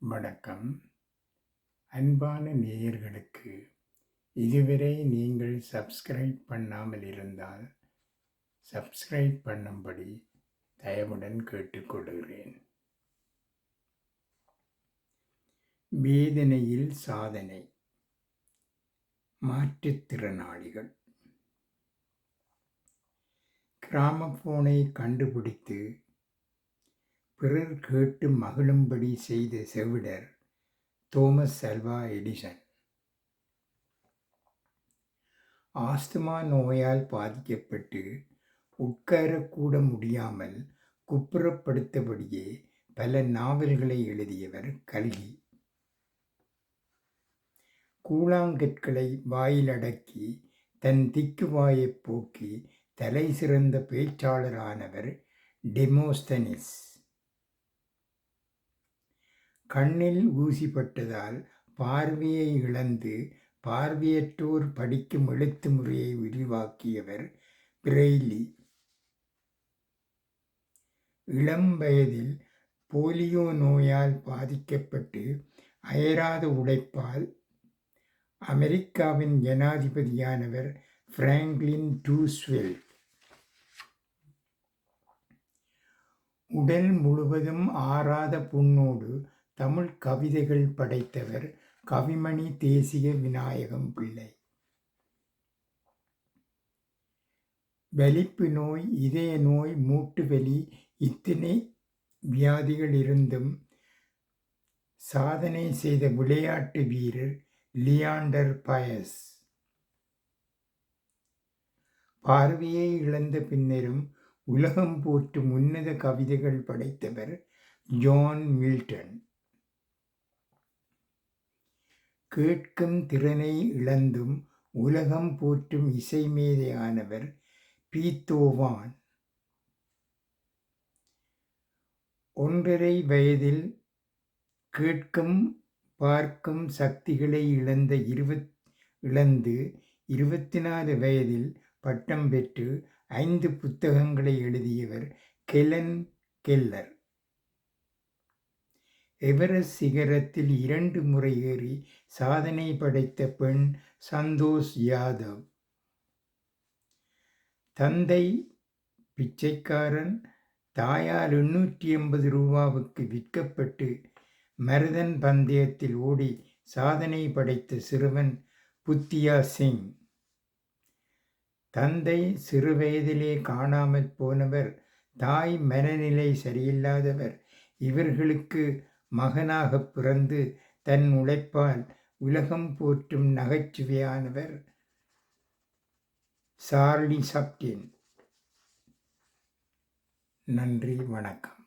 வணக்கம். அன்பான நேயர்களுக்கு இதுவரை நீங்கள் சப்ஸ்கிரைப் பண்ணாமல் இருந்தால் சப்ஸ்கிரைப் பண்ணும்படி தயவுடன் கேட்டுக்கொள்கிறேன். வேதனையில் சாதனை. மாற்றுத்திறனாளிகள் கிராமபோனை கண்டுபிடித்து பிறர் கேட்டு மகிழும்படி செய்த செவிடர் தோமஸ் அல்வா எடிசன். ஆஸ்துமா நோயால் பாதிக்கப்பட்டு உட்காரக்கூட முடியாமல் குப்புறப்படுத்தபடியே பல நாவல்களை எழுதியவர் கல்கி. கூழாங்கற்களை வாயிலடக்கி தன் திக்குவாயைப் போக்கி தலை சிறந்த பேச்சாளரானவர் டெமோஸ்தனிஸ். கண்ணில் ஊசிப்பட்டதால் பார்வையை இழந்து பார்வையற்றோர் படிக்கும் எழுத்து முறையை விரிவாக்கியவர் பிரெய்லி இளம் வயதில் போலியோ நோயால் பாதிக்கப்பட்டு அயராத உழைப்பால் அமெரிக்காவின் ஜனாதிபதியானவர் பிராங்க்லின் டூஸ்வெல் உடல் முழுவதும் ஆறாத புண்ணோடு தமிழ் கவிதைகள் படைத்தவர் கவிமணி தேசிய விநாயகம் பிள்ளை. வலிப்பு நோய் இதய நோய் மூட்டு வலி இத்தனை வியாதிகள் இருந்தும் சாதனை செய்த விளையாட்டு வீரர் லியாண்டர் பயஸ். பார்வையை இழந்த பின்னரும் உலகம் போற்றும் உன்னத கவிதைகள் படைத்தவர் ஜான் மில்டன். கேட்கும் திறனை இழந்தும் உலகம் போற்றும் இசைமேதையானவர் பீத்தோவான். ஒன்றரை வயதில் கேட்கும் பார்க்கும் சக்திகளை இழந்த இருபத் இழந்து இருபத்தி நாலு வயதில் பட்டம் பெற்று ஐந்து புத்தகங்களை எழுதியவர் கெலன் கெல்லர். எவரெஸ்ட் சிகரத்தில் இரண்டு முறை ஏறி சாதனை படைத்த பெண் சந்தோஷ் யாதவ். தந்தை பிச்சைக்காரன் தாயார் எண்ணூற்றி எண்பது ரூபாவுக்கு விற்கப்பட்டு மருதன் பந்தயத்தில் ஓடி சாதனை படைத்த சிறுவன் புத்தியா சிங். தந்தை சிறுவயதிலே காணாமல் போனவர் தாய் மனநிலை சரியில்லாதவர் இவர்களுக்கு மகனாகப் பிறந்து தன் உழைப்பால் உலகம் போற்றும் நகைச்சுவையானவர் சார்லி சாப்டின். நன்றி வணக்கம்.